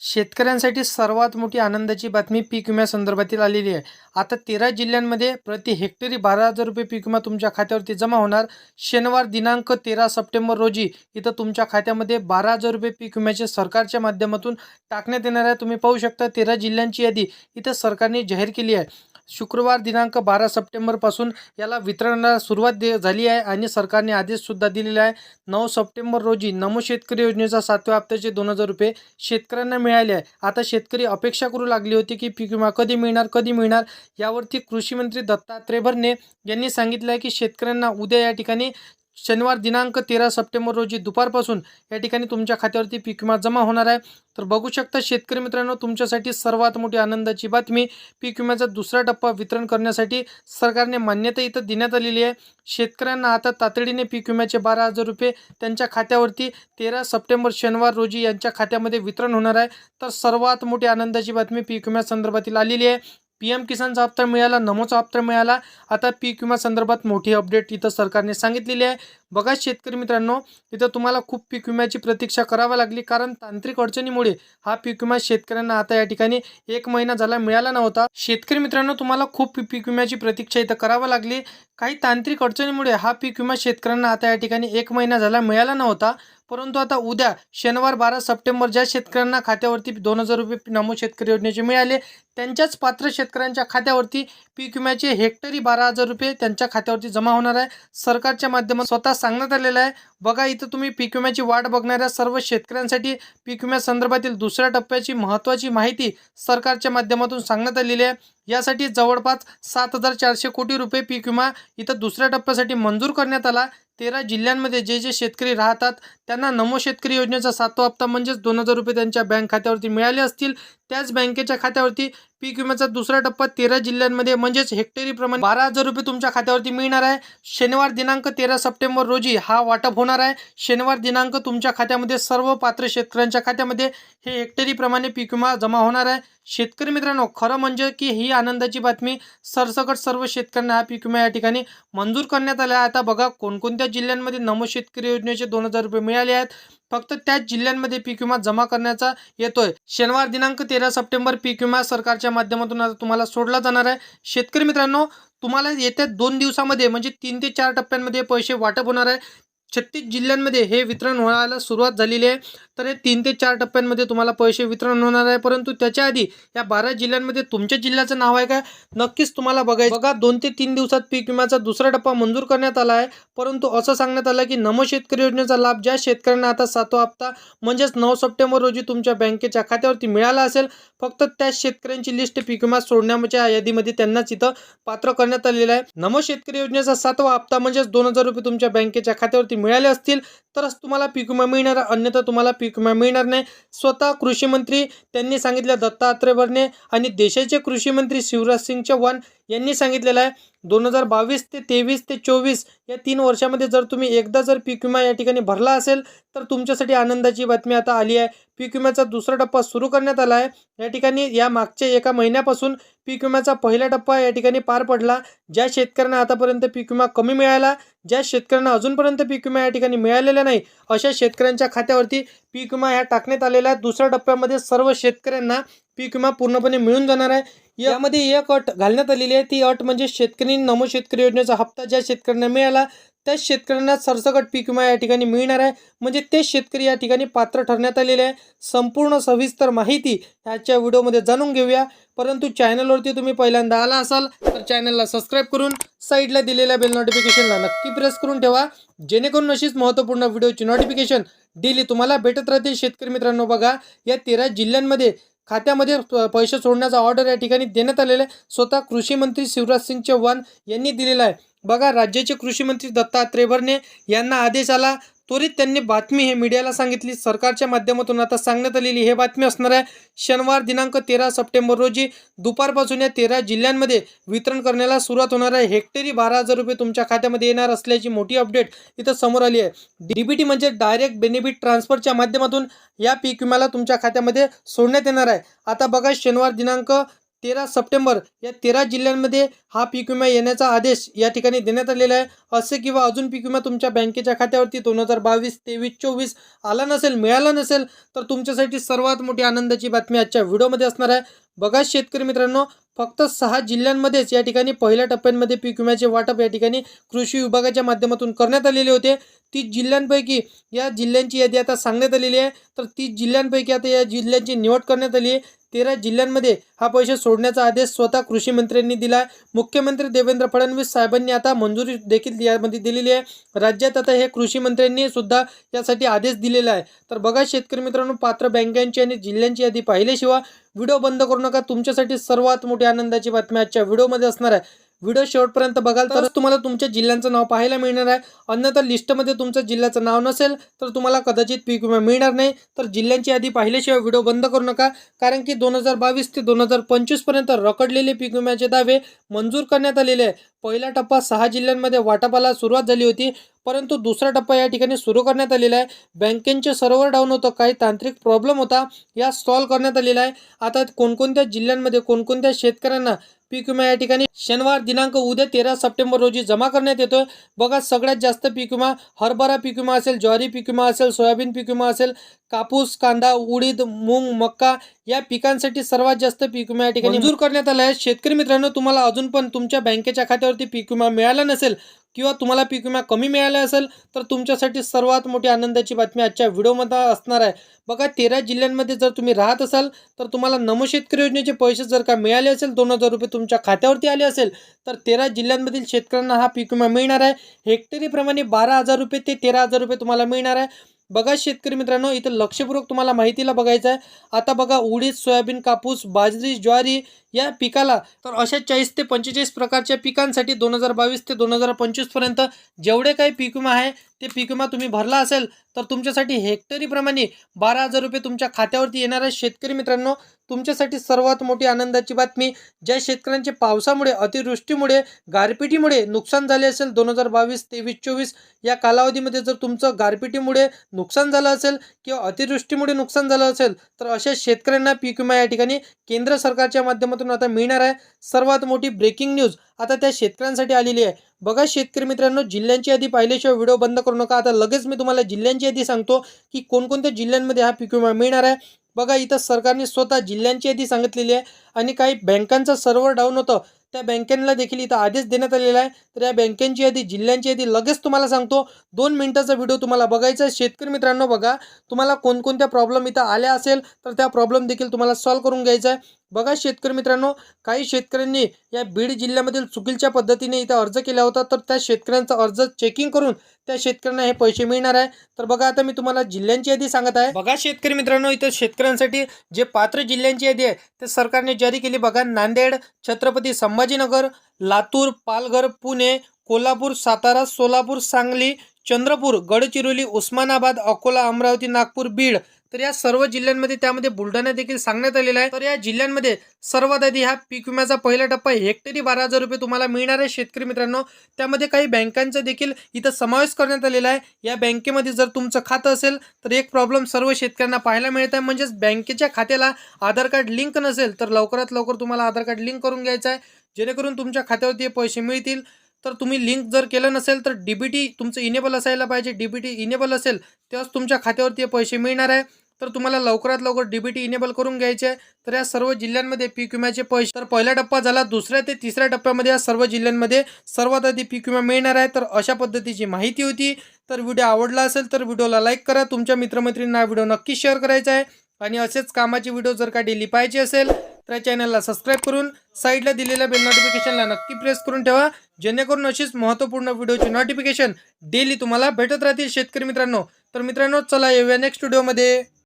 शेतकऱ्यांसाठी सर्वात मोठी आनंदाची बातमी पीक विम्यासंदर्भातील आलेली आहे. आता तेरा जिल्ह्यांमध्ये प्रति हेक्टरी बारा हजार रुपये पीक विमा तुमच्या खात्यावरती जमा होणार. शनिवार दिनांक तेरा सप्टेंबर रोजी इथं तुमच्या खात्यामध्ये बारा हजार रुपये पीक विम्याचे सरकारच्या माध्यमातून टाकण्यात येणार आहे. तुम्ही पाहू शकता तेरा जिल्ह्यांची यादी इथं सरकारने जाहीर केली आहे. शुक्रवार दिनांक बारा सप्टेंबरपासून याला वितरणाला सुरुवात दे झाली आहे आणि सरकारने आदेशसुद्धा दिलेला आहे. नऊ सप्टेंबर रोजी नमो शेतकरी योजनेचा सातव्या हप्त्याचे दोन हजार रुपये शेतकऱ्यांना मिळाले आहे. आता शेतकरी अपेक्षा करू लागली होती की पीक विमा कधी मिळणार कधी मिळणार यावरती कृषी मंत्री दत्तात्रय भरणे यांनी सांगितलं आहे की शेतकऱ्यांना उद्या या ठिकाणी शनिवार दिनांक तेरा सप्टेंबर रोजी दुपारपासून या ठिकाणी तुमच्या खात्यावरती पीक विमा जमा होणार आहे. तर बघू शकता शेतकरी मित्रांनो तुमच्यासाठी सर्वात मोठी आनंदाची बातमी पीक विम्याचा दुसरा टप्पा वितरण करण्यासाठी सरकारने मान्यता इथं देण्यात आलेली आहे. शेतकऱ्यांना आता तातडीने पीक विम्याचे बारा हजार रुपये त्यांच्या खात्यावरती तेरा सप्टेंबर शनिवार रोजी यांच्या खात्यामध्ये वितरण होणार आहे. तर सर्वात मोठी आनंदाची बातमी पीक विम्यासंदर्भातील आलेली आहे. पी एम किसानचा हप्ता मिळाला नमोचा हप्ता मिळाला. आता पीक विमा संदर्भात मोठी अपडेट इथं सरकारने सांगितलेली आहे. बघा शेतकरी मित्रांनो इथं तुम्हाला खूप पीक विम्याची प्रतीक्षा करावी लागली. कारण तांत्रिक अडचणीमुळे हा पीक विमा शेतकऱ्यांना आता या ठिकाणी एक महिना झाला मिळाला नव्हता. शेतकरी मित्रांनो तुम्हाला खूप पीक विम्याची प्रतीक्षा इथं करावी लागली. काही तांत्रिक अडचणीमुळे हा पीक विमा शेतकऱ्यांना आता या ठिकाणी एक महिना झाला मिळाला नव्हता. परंतु आता उद्या शनिवार बारा सप्टेंबर ज्या शेतकऱ्यांना खात्यावरती दोन हजार रुपये नमो शेतकरी योजनेचे मिळाले त्यांच्याच पात्र शेतकऱ्यांच्या खात्यावरती पीक विम्याचे हेक्टरी बारा हजार रुपये त्यांच्या खात्यावरती जमा होणार आहे. सरकारच्या माध्यमात स्वतः सांगण्यात आलेलं आहे. बघा इथं तुम्ही पीक विम्याची वाट बघणाऱ्या सर्व शेतकऱ्यांसाठी पीक विम्यासंदर्भातील दुसऱ्या टप्प्याची महत्त्वाची माहिती सरकारच्या माध्यमातून सांगण्यात आलेली आहे. यासाठी जवळपास सात हजार चारशे कोटी रुपये पीक विमा इथं दुसऱ्या टप्प्यासाठी मंजूर करण्यात आला. तेरा जिल्ह्यांमध्ये जे जे शेतकरी राहतात त्यांना नमो शेतकरी योजनेचा सातवा हप्ता म्हणजेच दोन हजार रुपये त्यांच्या बँक खात्यावरती मिळाले असतील. त्याच बँकेच्या खात्यावरती पीक विम्याचा दुसरा टप्पा तेरा जिल्ह्यांमध्ये म्हणजेच हेक्टरीप्रमाणे बारा हजार रुपये तुमच्या खात्यावरती मिळणार आहे. शनिवार दिनांक तेरा सप्टेंबर रोजी हा वाटप होणार आहे. शनिवार दिनांक तुमच्या खात्यामध्ये सर्व पात्र शेतकऱ्यांच्या खात्यामध्ये हे हेक्टरीप्रमाणे पीक विमा जमा होणार आहे. शेतकरी मित्रांनो खरं म्हणजे की ही आनंदाची बातमी सरसकट सर्व शेतकऱ्यांना हा पीक विमा या ठिकाणी मंजूर करण्यात आला आहे. आता बघा कोणकोणत्या जिल्ह्यांमध्ये नमो शेतकरी योजनेचे दोन हजार रुपये मिळाले आहेत फक्त त्याच जिल्ह्यांमध्ये पीक विमा जमा करण्याचा येतोय. शनिवार दिनांक तेरा सप्टेंबर पीक विमा सरकारच्या माध्यमातून आता तुम्हाला सोडला जाणार आहे. शेतकरी मित्रांनो तुम्हाला येत्या दोन दिवसामध्ये म्हणजे तीन ते चार टप्प्यांमध्ये पैसे वाटप होणार आहे. छत्तीस जिल्ह्यांमध्ये हे वितरण व्हायला सुरुवात झालेली आहे. तर हे तीन ते चार टप्प्यांमध्ये तुम्हाला पैसे वितरण होणार आहे. परंतु त्याच्या आधी या बारा जिल्ह्यांमध्ये तुमच्या जिल्ह्याचं नाव आहे का? नक्कीच तुम्हाला बघायचं बघा. दोन ते तीन दिवसात पीक विम्याचा दुसरा टप्पा मंजूर करण्यात आला आहे. परंतु असं सांगण्यात आलं की नमो शेतकरी योजनेचा लाभ ज्या शेतकऱ्यांना आता सातवा हप्ता म्हणजेच नऊ सप्टेंबर रोजी तुमच्या बँकेच्या खात्यावरती मिळाला असेल फक्त त्या शेतकऱ्यांची लिस्ट पीक विमा सोडण्याच्या यादीमध्ये त्यांनाच इथं पात्र करण्यात आलेलं आहे. नमो शेतकरी योजनेचा सातवा हप्ता म्हणजेच दोन हजार रुपये तुमच्या बँकेच्या खात्यावरती मिळाले असतील तरच तुम्हाला पीक विमा मिळणार. अन्यथा तुम्हाला पीक विमा मिळणार नाही. स्वतः कृषी मंत्री त्यांनी सांगितलं दत्तात्रय भरणे आणि देशाचे कृषी मंत्री शिवराज सिंग चौहान यांनी सांगितलेलं आहे दोन हजार बावीस ते तेवीस ते चोवीस या तीन वर्षामध्ये जर तुम्ही एकदा जर पीक विमा या ठिकाणी भरला असेल तर तुमच्यासाठी आनंदाची बातमी आता आली आहे. पीक विम्याचा दुसरा टप्पा सुरू करण्यात आला आहे. या ठिकाणी या मागच्या एका महिन्यापासून पीक विम्याचा पहिला टप्पा या ठिकाणी पार पडला. ज्या शेतकऱ्यांना आतापर्यंत पीक विमा कमी मिळाला ज्या शेतकऱ्यांना अजूनपर्यंत पीक विमा या ठिकाणी मिळालेला नाही अशा शेतकऱ्यांच्या खात्यावरती पीक विमा ह्या टाकण्यात आलेला आहे. दुसऱ्या टप्प्यामध्ये सर्व शेतकऱ्यांना पीक विमा पूर्णपणे मिळून जाणार आहे. यामध्ये एक अट घालण्यात आलेली आहे. ती अट म्हणजे शेतकरी नमो शेतकरी योजनेचा हप्ता ज्या शेतकऱ्यांना मिळाला त्याच शेतकऱ्यांना सरसकट पीक विमा या ठिकाणी मिळणार आहे. म्हणजे तेच शेतकरी या ठिकाणी पात्र ठरण्यात आलेले आहे. संपूर्ण सविस्तर माहिती ह्याच्या व्हिडिओमध्ये जाणून घेऊया. परंतु चॅनलवरती तुम्ही पहिल्यांदा आला असाल तर चॅनलला सबस्क्राईब करून साईडला दिलेल्या बेल नोटिफिकेशनला नक्की प्रेस करून ठेवा. जेणेकरून अशीच महत्त्वपूर्ण व्हिडिओची नोटिफिकेशन डेली तुम्हाला भेटत राहतील शेतकरी मित्रांनो बघा या तेरा जिल्ह्यांमध्ये खात्यामध्ये पैसे सोडण्याचा ऑर्डर या ठिकाणी देण्यात आलेला आहे. स्वतः कृषी मंत्री शिवराज सिंग चौहान यांनी दिलेला आहे. बघा राज्याचे कृषी मंत्री दत्तात्रय भरणे यांना आदेश आला. त्वरित त्यांनी बातमी हे मीडियाला सांगितली. सरकारच्या माध्यमातून आता सांगण्यात आलेली हे बातमी असणार आहे. शनिवार दिनांक तेरा सप्टेंबर रोजी दुपारपासून या तेरा जिल्ह्यांमध्ये वितरण करण्याला सुरुवात होणार आहे. हेक्टरी बारा हजार रुपये तुमच्या खात्यामध्ये येणार असल्याची मोठी अपडेट इथं समोर आली आहे. डीबीटी म्हणजे डायरेक्ट बेनिफिट ट्रान्सफरच्या माध्यमातून या पीक विम्याला तुमच्या खात्यामध्ये सोडण्यात येणार आहे. आता बघा शनिवार दिनांक तेरा सप्टेंबर या तेरा जिल्ह्यांमध्ये हा पीक विमा येण्याचा आदेश या ठिकाणी देण्यात आलेला आहे. असे किंवा अजून पीक विमा तुमच्या बँकेच्या खात्यावरती दोन हजार बावीस तेवीस चोवीस आला नसेल मिळाला नसेल तर तुमच्यासाठी सर्वात मोठी आनंदाची बातमी आजच्या व्हिडिओमध्ये असणार आहे. बघा शेतकरी मित्रांनो फक्त सहा जिल्ह्यांमध्येच या ठिकाणी पहिल्या टप्प्यांमध्ये पीक विम्याचे वाटप या ठिकाणी कृषी विभागाच्या माध्यमातून करण्यात आलेले होते. तीस जिल्ह्यांपैकी या जिल्ह्यांची यादी आता सांगण्यात आलेली आहे. तर तीस जिल्ह्यांपैकी आता या जिल्ह्यांची निवड करण्यात आली आहे. तेरा जिल्ह्यांमध्ये हा पैसे सोडण्याचा आदेश स्वतः कृषी मंत्र्यांनी दिला आहे मुख्यमंत्री देवेंद्र फडणवीस साहेबांनी आता मंजुरी देखील यामध्ये दिलेली आहे. राज्यात आता हे कृषी मंत्र्यांनी सुद्धा यासाठी आदेश दिलेला आहे. तर बघा शेतकरी मित्रांनो पात्र बँकांची आणि जिल्ह्यांची यादी पाहिल्याशिवाय व्हिडिओ बंद करू नका. तुमच्यासाठी सर्वात मोठी आनंदाची बातमी आजच्या व्हिडिओमध्ये असणार आहे. व्हिडिओ शेवटपर्यंत बघाल तरच तुम्हाला तुमच्या जिल्ह्यांचं नाव पाहायला मिळणार आहे. अन्यथा लिस्टमध्ये तुमच्या जिल्ह्याचं नाव नसेल तर तुम्हाला कदाचित पीक विमा मिळणार नाही. तर जिल्ह्यांची यादी पाहिल्याशिवाय व्हिडिओ बंद करू नका कारण की दोन हजार बावीस ते दोन हजार पंचवीसपर्यंत रखडलेले पीक विम्याचे दावे मंजूर करण्यात आलेले आहे. पहिला टप्पा सहा जिल्ह्यांमध्ये वाटपाला सुरुवात झाली होती परंतु दुसरा टप्पा या ठिकाणी सुरू करण्यात आलेला आहे. बँकेचे सर्व्हर डाऊन होतं काही तांत्रिक प्रॉब्लेम होता या सॉल्व्ह करण्यात आलेला आहे. आता कोणकोणत्या जिल्ह्यांमध्ये कोणकोणत्या शेतकऱ्यांना पीक विमा या ठिकाणी शनिवार दिनांक उद्या तेरा सप्टेंबर रोजी जमा करण्यात येतोय. बघा सगळ्यात जास्त पीक विमा हरभरा पीक विमा असेल ज्वारी पीक विमा असेल सोयाबीन पीक विमा असेल कापूस कांदा उडीद मूग मक्का या पिकांसाठी सर्वात जास्त पीक विमा या ठिकाणी मंजूर करण्यात आला आहे. शेतकरी मित्रांनो तुम्हाला अजून पण तुमच्या बँकेच्या खात्यावरती पीक विमा मिळाला नसेल किंवा तुम्हाला पीक विमा कमी मिळाला असेल तर तुमच्यासाठी सर्वात मोठी आनंदाची बातमी आजच्या व्हिडिओमध्ये असणार आहे. बघा तेरा जिल्ह्यांमध्ये जर तुम्ही राहत असाल तर तुम्हाला नमो शेतकरी योजनेचे पैसे जर का मिळाले असेल दोन हजार रुपये तुमच्या खात्यावरती आले असेल तर तेरा जिल्ह्यांमधील शेतकऱ्यांना हा पीक विमा मिळणार आहे. हेक्टरीप्रमाणे बारा हजार रुपये ते तेरा हजार रुपये तुम्हाला मिळणार आहे. बघा शेतकरी मित्रांनो इथं लक्षपूर्वक तुम्हाला माहितीला बघायचं आहे. आता बघा उडीद सोयाबीन कापूस बाजरी ज्वारी या पिकाला तर अशा चाळीस ते पंचेचाळीस प्रकारच्या पिकांसाठी दोन हजार बावीस ते दोन हजार पंचवीसपर्यंत जेवढे काही पीक विमा आहे ते पीक विमा तुम्ही भरला असेल तर तुमच्यासाठी हेक्टरीप्रमाणे बारा हजार रुपये तुमच्या खात्यावरती येणाऱ्या शेतकरी मित्रांनो तुमच्यासाठी सर्वात मोठी आनंदाची बातमी ज्या शेतकऱ्यांचे पावसामुळे अतिवृष्टीमुळे गारपिटीमुळे नुकसान झाले असेल दोन हजार बावीस तेवीस चोवीस या कालावधीमध्ये जर तुमचं गारपिटीमुळे नुकसान झालं असेल किंवा अतिवृष्टीमुळे नुकसान झालं असेल तर अशा शेतकऱ्यांना पीक विमा या ठिकाणी केंद्र सरकारच्या माध्यमातून आता मिळणार आहे. सर्वात मोठी ब्रेकिंग न्यूज आता त्या शेतकऱ्यांसाठी आलेली आहे. बघा शेतकरी मित्रांनो जिल्ह्यांची यादी पाहिल्याशिवाय व्हिडिओ बंद करू नका. आता लगेच मी तुम्हाला जिल्ह्यांची यादी सांगतो की कोणकोणत्या जिल्ह्यांमध्ये हा पीक विमा मिळणार आहे. बघा इथं सरकारने स्वतः जिल्ह्यांची यादी सांगितलेली आहे आणि काही बँकांचं सर्व्हर डाऊन होतं. त्या बँकांना देखील इथं आदेश देण्यात आलेला आहे. तर या बँकांची यादी जिल्ह्यांची यादी लगेच तुम्हाला सांगतो. दोन मिनिटाचा व्हिडिओ तुम्हाला बघायचा आहे. शेतकरी मित्रांनो बघा तुम्हाला कोणकोणत्या प्रॉब्लेम इथं आल्या असेल तर त्या प्रॉब्लेम देखील तुम्हाला सॉल्व्ह करून घ्यायचा आहे. बघा शेतकरी मित्रांनो काही शेतकऱ्यांनी या बीड जिल्ह्यामधील चुकीच्या पद्धतीने इथं अर्ज केला होता तर त्या शेतकऱ्यांचा अर्ज चेकिंग करून त्या शेतकऱ्यांना हे पैसे मिळणार आहे. तर बघा आता मी तुम्हाला जिल्ह्यांची यादी सांगत आहे. बघा शेतकरी मित्रांनो इथं शेतकऱ्यांसाठी जे पात्र जिल्ह्यांची यादी आहे ते सरकारने जारी केली. बघा नांदेड छत्रपती संभाजीनगर लातूर पालघर पुणे कोल्हापूर सातारा सोलापूर सांगली चंद्रपूर गडचिरोली उस्मानाबाद अकोला अमरावती नागपूर बीड तर या सर्व जिल्ह्यांमध्ये त्यामध्ये बुलढाणा देखील सांगण्यात आलेला आहे. तर या जिल्ह्यांमध्ये सर्वात आधी हा पीक विम्याचा पहिला टप्पा हेक्टरी बारा हजार रुपये तुम्हाला मिळणार आहे शेतकरी मित्रांनो. त्यामध्ये काही बँकांचा देखील इथं समावेश करण्यात आलेला आहे. या बँकेमध्ये जर तुमचं खातं असेल तर एक प्रॉब्लेम सर्व शेतकऱ्यांना पाहायला मिळत आहे. म्हणजेच बँकेच्या खात्याला आधार कार्ड लिंक नसेल तर लवकरात लवकर तुम्हाला आधार कार्ड लिंक करून घ्यायचं आहे. जेणेकरून तुमच्या खात्यावरती पैसे मिळतील. तर तुम्ही लिंक जर केलं नसेल तर डीबीटी तुमचं इनेबल असायला पाहिजे. डी बी टी इनेबल असेल तेव्हाच तुमच्या खात्यावरती पैसे मिळणार आहे. तर तुम्हाला लवकरात लवकर डी बी टी इनेबल करून घ्यायचे आहे. तर या सर्व जिल्ह्यांमध्ये पीक विम्याचे पैसे तर पहिला टप्पा झाला दुसऱ्या ते तिसऱ्या टप्प्यामध्ये या सर्व जिल्ह्यांमध्ये सर्वात आधी पीक विमा मिळणार आहे. तर अशा पद्धतीची माहिती होती. तर व्हिडिओ आवडला असेल तर व्हिडिओला लाईक करा. तुमच्या मित्रमैत्रिणींना व्हिडिओ नक्की शेअर करायचा आहे. आणि असेच कामाचे व्हिडिओ जर का डेली पाहिजे असेल तर या चॅनलला सबस्क्राईब करून साईडला दिलेल्या बेल नोटिफिकेशनला नक्की प्रेस करून ठेवा. जेणेकरून अशीच महत्त्वपूर्ण व्हिडिओची नोटिफिकेशन डेली तुम्हाला भेटत राहतील शेतकरी मित्रांनो. तर मित्रांनो चला येऊया नेक्स्ट व्हिडिओमध्ये